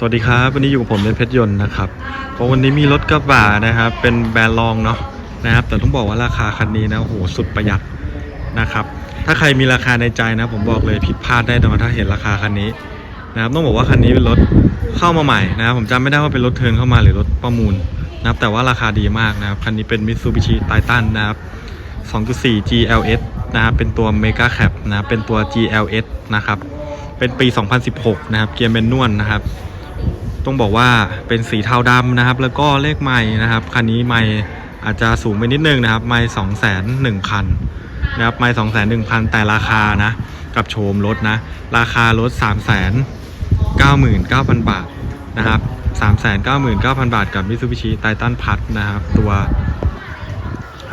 สวัสดีครับ วันนี้อยู่กับผมเป็นเพชรยนต์นะครับเพราะวันนี้มีรถกระบะนะครับเป็นแบรนด์รองเนาะนะครับ แต่ต้องบอกว่าราคาคันนี้นะโอ้โหสุดประหยัดนะครับ ถ้าใครมีราคาในใจนะ ผมบอกเลยผิดพลาดได้นอนถ้าเห็นราคาคันนี้นะครับต้องบอกว่าคันนี้เป็นรถเข้ามาใหม่นะครับผมจำไม่ได้ว่าเป็นรถเทิร์นเข้ามาหรือรถประมูลนะครับแต่ว่าราคาดีมากนะครับคันนี้เป็น Mitsubishi Titan นะครับ 2.4 GLS นะครับเป็นตัว Mega Cap นะครับเป็นตัว GLS นะครับเป็นปี 2016 นะครับเกียร์แมนนวลนะครับ ต้องบอกว่าเป็นสีเทาดำนะครับ แล้วก็เลขไม้นะครับคันนี้ไม้อาจจะสูงไปนิดนึงนะครับ ไม้สองแสนหนึ่งพันนะครับไม้สองแสนหนึ่งพันแต่ราคานะ กับโฉมรถนะ ราคารถสามแสนเก้าหมื่นเก้าพันบาทนะครับสามแสนเก้าหมื่นเก้าพันบาทกับ Mitsubishi Titan Plus นะครับ ตัว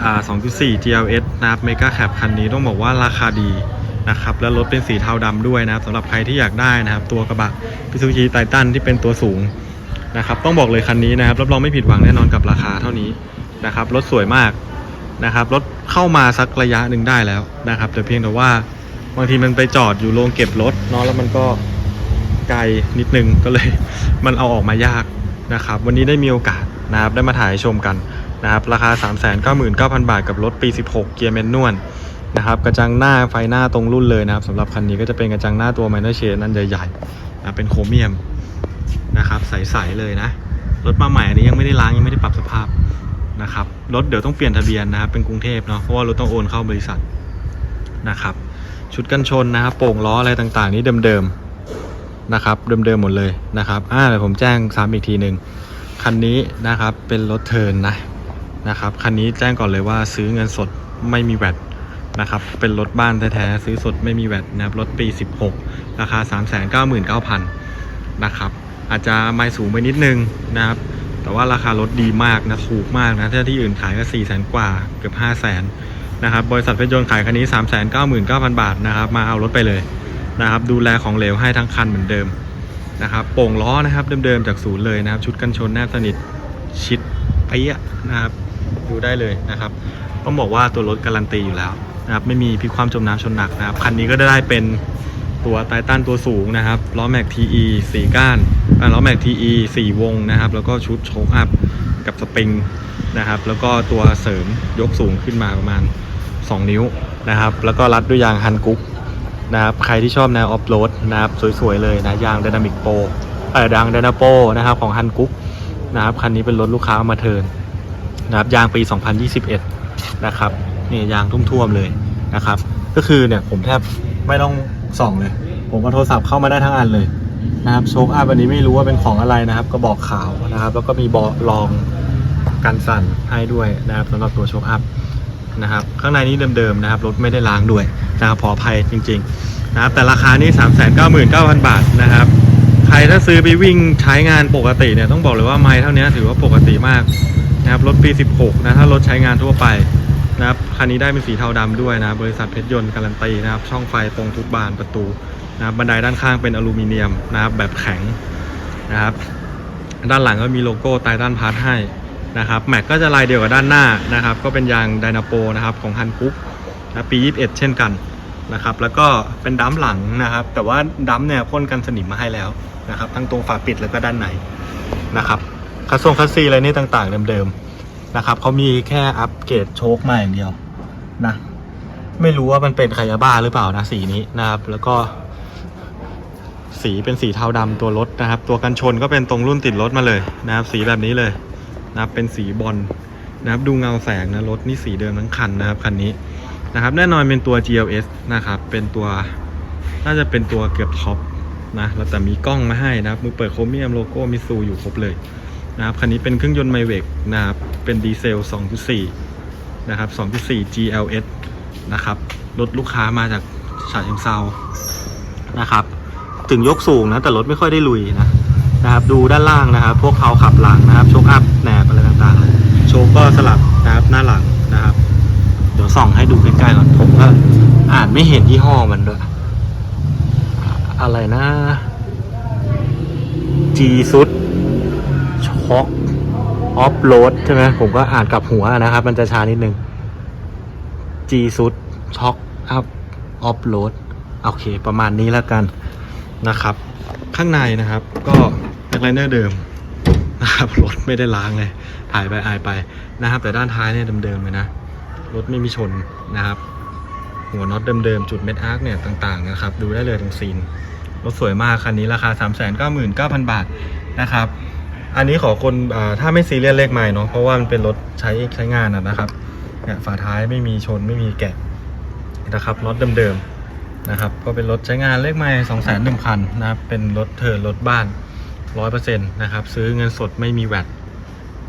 อ่า2.4 GLS นะครับ Mega Cap คันนี้ต้องบอกว่าราคาดี นะครับแล้วรถเป็นสีเทาดำด้วยนะครับสำหรับใครที่อยากได้นะครับ ตัวกระบะ Mitsubishi Titan ที่เป็นตัวสูงนะครับต้องบอกเลยคันนี้นะครับรับรองไม่ผิดหวังแน่นอนกับราคาเท่านี้นะครับรถสวยมากนะครับรถเข้ามาสักระยะหนึ่งได้แล้วนะครับ แต่เพียงแต่ว่าบางทีมันไปจอดอยู่โรงเก็บรถเนาะแล้วมันก็ไกลนิดนึงก็เลยมันเอาออกมายากนะครับ วันนี้ได้มีโอกาสนะครับได้มาถ่ายชมกันนะครับราคา 3 9 9 0 0 0 บาทกับรถปี 16 เกียร์แมนนวล นะครับกระจังหน้าไฟหน้าตรงรุ่นเลยนะครับสำหรับคันนี้ก็จะเป็นกระจังหน้าตัวไมเนอร์เชนนั่นใหญ่ๆนะเป็นโครเมียมนะครับใสๆเลยนะรถมาใหม่อันนี้ยังไม่ได้ล้างยังไม่ได้ปรับสภาพนะครับรถเดี๋ยวต้องเปลี่ยนทะเบียนนะครับเป็นกรุงเทพเนาะเพราะว่ารถต้องโอนเข้าบริษัทนะครับชุดกันชนนะครับโป่งล้ออะไรต่างๆ นี้เดิมๆนะครับเดิมๆหมดเลยนะครับอ่าเดี๋ยวผมแจ้งซ้ำอีกทีหนึ่งคันนี้นะครับเป็นรถเทิร์นนะนะครับคันนี้แจ้งก่อนเลยว่าซื้อเงินสดไม่มีแวด นะครับ เป็นรถบ้านแท้ๆซื้อสดไม่มีแวดนะครับ รถปี 16 ราคา 399,000 นะครับ อาจจะไม่สูงไปนิดนึงนะครับ แต่ว่าราคารถดีมากนะถูกมากนะถ้าที่อื่นขายก็ 4 0 0 0 0 0กว่าเกือบ 5 0 0 0 0 0นะครับ บริษัทเพชรยนต์ขายคันนี้ 3 9 9 0 0 0 บาทนะครับ มาเอารถไปเลยนะครับ ดูแลของเหลวให้ทั้งคันเหมือนเดิมนะครับ โป่งล้อนะครับเดิมๆจากศูนย์เลยนะครับ ชุดกันชนแนบสนิทชิดเปี้ยะนะครับ ดูได้เลยนะครับ ต้องบอกว่าตัวรถการันตีอยู่แล้ว นะครับไม่มีพลิกความจมน้ำชนหนักนะครับคันนี้ก็ได้เป็นตัวไททันตัวสูงนะครับล้อแม็ก TE 4ก้านล้อแม็ก TE 4วงนะครับ แล้วก็ชุดโชคอัพกับสปริงนะครับ แล้วก็ตัวเสริมยกสูงขึ้นมาประมาณ 2 นิ้วนะครับ แล้วก็รัดด้วยยางฮันกุ๊กนะครับใครที่ชอบแนวออฟโรดนะครับสวยๆเลยนะยาง d y นามิกโปเออยาง d y นาโปนะครับของฮันกุ๊กนะครับคันนี้เป็นรถลูกค้ามาเทินนะครับยางปี 2021 นะครับ นี่ยางทุ่วมๆเลยนะครับ ก็คือเนี่ยผมแทบไม่ต้องส่องเลย ผมเอาโทรศัพท์เข้ามาได้ทั้งอันเลยนะครับโชคอัพอันนี้ไม่รู้ว่าเป็นของอะไรนะครับกระบอกขาวนะครับ แล้วก็มีเบาะรองกันสั่นให้ด้วยนะครับสำหรับตัวโชคอัพนะครับ ข้างในนี้เดิมๆนะครับรถไม่ได้ล้างด้วยนะครับขออภัยจริง ๆ นะครับ แต่ราคานี้ 3 9 9 0 0 0 บาทนะครับ ใครถ้าซื้อไปวิ่งใช้งานปกติเนี่ยต้องบอกเลยว่าไม้เท่านี้ถือว่าปกติมากนะครับรถปี 16 นะถ้ารถใช้งานทั่วไปนะครับ คันนี้ได้เป็นสีเทาดำด้วยนะ บริษัทเพชรยนต์การันตีนะครับ ช่องไฟตรงทุกบานประตูนะครับบันไดด้านข้างเป็นอลูมิเนียมนะครับ แบบแข็งนะครับ ด้านหลังก็มีโลโก้ไททันพาร์ทให้นะครับแม็กก็จะลายเดียวกับด้านหน้านะครับ ก็เป็นยางไดนาโปนะครับของฮันกุ๊กนะปี 21 เช่นกันนะครับ แล้วก็เป็นดัมหลังนะครับ แต่ว่าดัมเนี่ยพ่นกันสนิมมาให้แล้วนะครับ ทั้งตรงฝาปิดแล้วก็ด้านในนะครับคัสซงคัสซีอะไรนี่ต่างๆเดิมๆนะครับเขามีแค่อัปเกรดโชคมาอย่างเดียว นะ ไม่รู้ว่ามันเป็นคยาบ้าหรือเปล่านะสีนี้นะครับ แล้วก็ สีเป็นสีเทาดำตัวรถนะครับ ตัวกันชนก็เป็นตรงรุ่นติดรถมาเลยนะครับ สีแบบนี้เลยนะครับ เป็นสีบอลนะครับ ดูเงาแสงนะรถนี่สีเดิมทั้งคันนะครับคันนี้นะครับ แน่นอนเป็นตัว GLS นะครับ เป็นตัวน่าจะเป็นตัวเกือบท็อปนะแล้วแต่มีกล้องมาให้นะครับมือเปิดโครเมียมโลโก้มิซูอยู่ครบเลยนะครับคันนี้เป็นเครื่องยนต์ไมเวกนะครับเป็นดีเซล 2.4 นะครับ 2.4 GLS นะครับรถลูกค้ามาจากฉะเชิงเซานะครับ ถึงยกสูงนะ แต่รถไม่ค่อยได้ลุยนะนะครับ ดูด้านล่างนะครับ พวกเขาขับหลังนะครับโชคอัพแหนบอะไรต่างๆ โชคก็สลับนะครับหน้าหลังนะครับ เดี๋ยวส่องให้ดูใกล้ๆก่อนผมก็อ่านไม่เห็นยี่ห้อมันด้วย อะไรนะ G ซุดช็อก ออฟโรดใช่ไหมผมก็อ่านกลับหัวนะครับ มันจะช้านิดนึง G ซุดช็อกอัพออฟโรดโอเค ประมาณนี้แล้วกันนะครับ ข้างในนะครับ ก็แบ็คไลเนอร์เดิมนะครับรถไม่ได้ล้างเลย ถ่ายไปอายไปนะครับ แต่ด้านท้ายเนี่ยเดิมๆเลยนะรถไม่มีชนนะครับ หัวน็อตเดิมๆจุดเม็ดอาร์คเนี่ยต่างๆนะครับ ดูได้เลยตรงซีนรถสวยมากคันนี้ราคา 3 9 9 0 0 0 บาทนะครับ อันนี้ขอคนอถ้าไม่ซีเรียสเลขใหม่เนาะเพราะว่ามันเป็นรถใช้ใช้งานนะครับเนี่ยฝาท้ายไม่มีชนไม่มีแกะนะครับรถเดิมๆนะครับก็เป็นรถใช้งานเลขใหม่2 1 0 0 0คันนะครับเป็นรถเทิร์นรถบ้าน100%นะครับซื้อเงินสดไม่มีแวด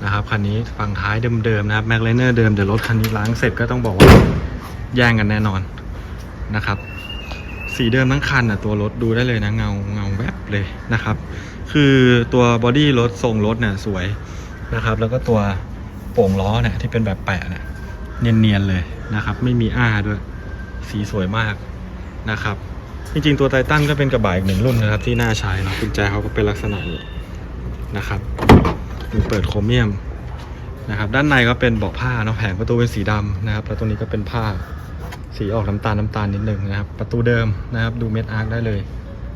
นะครับคันนี้ฝั่งท้ายเดิมๆนะครับแม็กไลเนอร์เดิมเดี๋ยวรถคันนี้ล้างเสร็จก็ต้องบอกว่าแย่งกันแน่นอนนะครับสีเดิมทั้งคันอะตัวรถดูได้เลยนะเงา เลยนะครับ คือตัวบอดี้รถทรงรถเนี่ยสวยนะครับ แล้วก็ตัวโป่งล้อเนี่ยที่เป็นแบบแปะเนี่ยเนียนๆเลยนะครับ ไม่มีอ้าด้วย สีสวยมากนะครับ จริงๆ ตัวไททันก็เป็นกระบะอีกหนึ่งรุ่นนะครับ ที่น่าใช้เนาะกุญแจเขาก็เป็นลักษณะนี้นะครับมีเปิดโครเมียมนะครับ ด้านในก็เป็นเบาะผ้าเนาะแผงประตูเป็นสีดำนะครับ แล้วตัวนี้ก็เป็นผ้าสีออกน้ำตาลน้ำตาลนิดนึงนะครับ ประตูเดิมนะครับ ดูเม็ดอาร์คได้เลย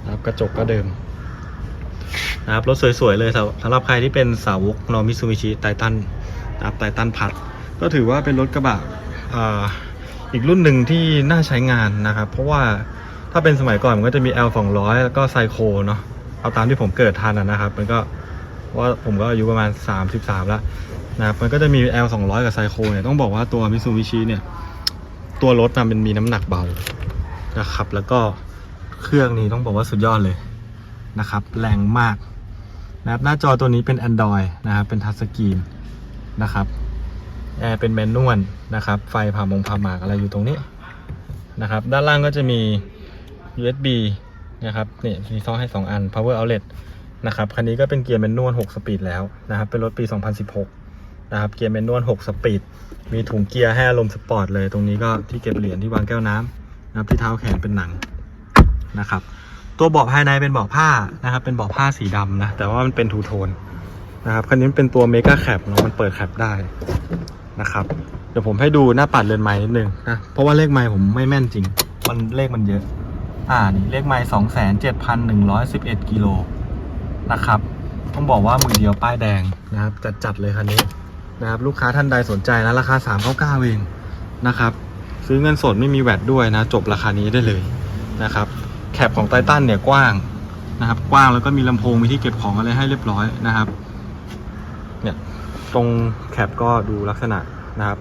นะครับกระจกก็เดิมนะครับรถสวยๆเลยสำหรับใครที่เป็นสาวกนอมิซูมิชิไททันนะครับไททันพัดก็ถือว่าเป็นรถกระบะอ,อีกรุ่นหนึ่งที่น่าใช้งานนะครับ เพราะว่าถ้าเป็นสมัยก่อนมันก็จะมี L 2 0 0แล้วก็ไซโคเนาะเอาตามที่ผมเกิดทันนะครับ มันก็ว่าผมก็อายุประมาณ 33 แล้วนะครับมันก็จะมี L 2 0 0กับไซโคเนี่ยต้องบอกว่าตัวมิซูบิชิเนี่ยตัวรถนะมันมีน้ำหนักเบานะครับแล้วก็ เครื่องนี้ต้องบอกว่าสุดยอดเลยนะครับ แรงมากนะครับหน้าจอตัวนี้เป็น Android นะครับ เป็นทัชสกรีนนะครับแอร์เป็นแมนนวลนะครับ ไฟผ่ามงผ่าหมากอะไรอยู่ตรงนี้นะครับ ด้านล่างก็จะมี USB นะครับนี่มีซ่อให้ 2 อัน power outlet นะครับ คันนี้ก็เป็นเกียร์แมนนวล 6 สปีดแล้วนะครับ เป็นรถปี 2016 นะครับ เกียร์แมนนวล 6 สปีด มีถุงเกียร์ให้อารมณ์สปอร์ตเลย ตรงนี้ก็ที่เก็บเหรียญที่วางแก้วน้ำนะครับ ที่เท้าแขนเป็นหนัง นะครับ ตัวเบาะภายในเป็นเบาะผ้านะครับ เป็นเบาะผ้าสีดำนะ แต่ว่ามันเป็นทูโทนนะครับ คันนี้เป็นตัวเมกาแคปเนาะ มันเปิดแคปได้นะครับ เดี๋ยวผมให้ดูหน้าปัดเรือนไม้นิดนึงนะ เพราะว่าเลขไม้ผมไม่แม่นจริง มันเลขมันเยอะ อ่า นี่เลขไม้สองแสนเจ็ดพันหนึ่งร้อยสิบเอ็ดกิโลนะครับ ต้องบอกว่ามือเดียวป้ายแดงนะครับ จัดจัดๆเลยคันนี้นะครับ ลูกค้าท่านใดสนใจนะ ราคา399เองนะครับ ซื้อเงินสดไม่มีแวดด้วยนะ จบราคานี้ได้เลยนะครับ คปของไททันเนี่ยกว้างนะครับ กว้างแล้วก็มีลำโพงมีที่เก็บของอะไรให้เรียบร้อยนะครับ เนี่ยตรงแคปก็ดูลักษณะนะครับ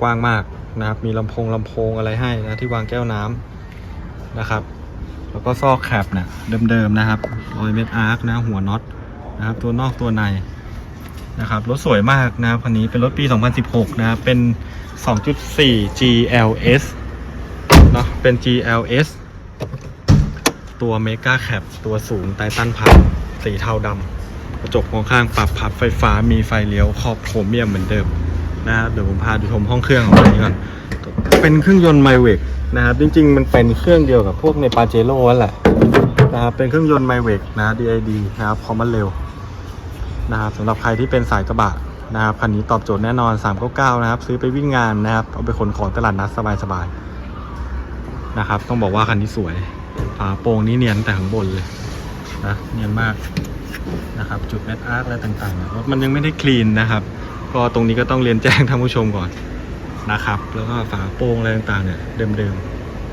กว้างมากนะครับ มีลำโพงลำโพงอะไรให้นะที่วางแก้วน้ำนะครับ แล้วก็ซอกแคปเนี่ยเดิมๆนะครับรอยเม็ดอาร์คนะหัวน็อตนะครับ ตัวนอกตัวในนะครับรถสวยมากนะครับคันนี้เป็นรถปี 2016 นะครับเป็น 2.4 GLS เนาะเป็น GLS ตัว Mega Cap ตัวสูงไททันพับสีเทาดำกระจกมองข้างปรับพับไฟฟ้ามีไฟเลี้ยวขอบโครเมียมเหมือนเดิมนะครับเดี๋ยวผมพาดูชมห้องเครื่องของมันนี้ก่อนเป็นเครื่องยนต์ไมเวกนะครับจริงๆ มันเป็นเครื่องเดียวกับพวกในปาเจโร่นั่นแหละนะครับเป็นเครื่องยนต์ไมเวกนะ DID นะครับพอมันเร็วนะครับสำหรับใครที่เป็นสายกระบะนะครับคันนี้ตอบโจทย์แน่นอน 399 นะครับ ซื้อไปวิ่งงานนะครับ เอาไปขนของตลาดนัดสบายๆนะครับ ต้องบอกว่าคันนี้สวย ฝาโปร่งนี้เนียนแต่ข้างบนเลยนะเนียนมากนะครับ จุดแมทอาร์ตอะไรต่างๆรถมันยังไม่ได้คลีนนะครับ ก็ตรงนี้ก็ต้องเรียนแจ้งท่านผู้ชมก่อนนะครับ แล้วก็ฝาโปร่งอะไรต่างๆเนี่ยเดิม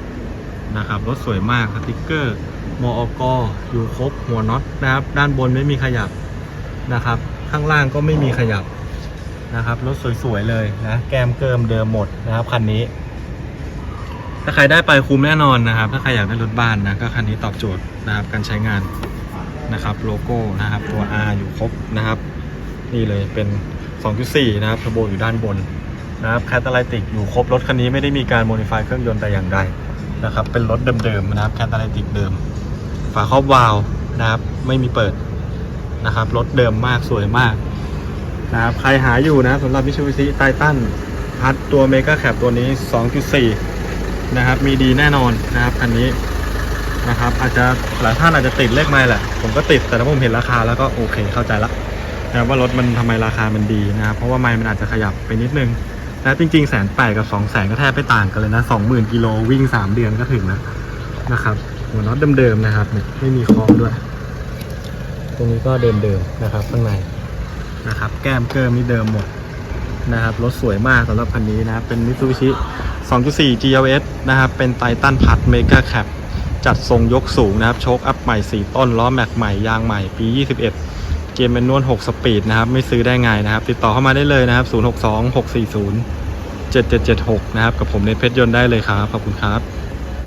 ๆนะครับรถสวยมากสติ๊กเกอร์มอกอยู่ครบหัวน็อตนะครับ ด้านบนไม่มีขยับนะครับ ข้างล่างก็ไม่มีขยับนะครับรถสวยๆเลยนะ แกมเกิมเดิมหมดนะครับคันนี้ ถ้าใครได้ไปคุ้มแน่นอนนะครับ ถ้าใครอยากได้รถบ้านนะก็คันนี้ตอบโจทย์นะครับการใช้งานนะครับโลโก้นะครับตัว R อยู่ครบนะครับ นี่เลยเป็น 2.4 นะครับเทอร์โบอยู่ด้านบนนะครับแคตตาลิติกอยู่ครบรถคันนี้ไม่ได้มีการโมดิฟายเครื่องยนต์แต่อย่างใดนะครับเป็นรถเดิมๆนะครับแคตตาลิติกเดิม ฝาครอบวาล์วนะครับไม่มีเปิดนะครับรถเดิมมากสวยมากนะครับใครหาอยู่นะสำหรับมิ t ูบิ s ิไททันพัดตัวเมกาแคปตัวนี้ 2.4 นะครับ มีดีแน่นอนนะครับคันนี้นะครับ อาจจะหลายท่านอาจจะติดเลขไม่แหละ ผมก็ติดแต่ถ้าผมเห็นราคาแล้วก็โอเคเข้าใจละนะว่ารถมันทำไมราคามันดีนะครับ เพราะว่าไม้มันอาจจะขยับไปนิดนึงนะจริงๆแสนแปดกับสองแสนก็แทบไม่ต่างกันเลยนะสองหมื่นกิโลวิ่งสามเดือนก็ถึงแล้วนะครับหัวน็อตเดิมๆนะครับ ไม่มีคล้อมด้วย ตรงนี้ก็เดิมๆนะครับ ข้างในนะครับ แก้มเกิมนี่เดิมหมดนะครับรถสวยมากสำหรับคันนี้นะเป็น Mitsubishi 2.4 GLS นะครับ เป็นไททันพัดเมกาแคปจัดทรงยกสูงนะครับ โชคอัพใหม่ 4 ต้น ล้อแม็กใหม่ ยางใหม่ ปี 21 เกมเป็นนวล 6 สปีดนะครับ ไม่ซื้อได้ไงนะครับ ติดต่อเข้ามาได้เลยนะครับ 062 640 7776 นะครับ กับผมเนเพชรยนต์ได้เลยครับ ขอบคุณครับ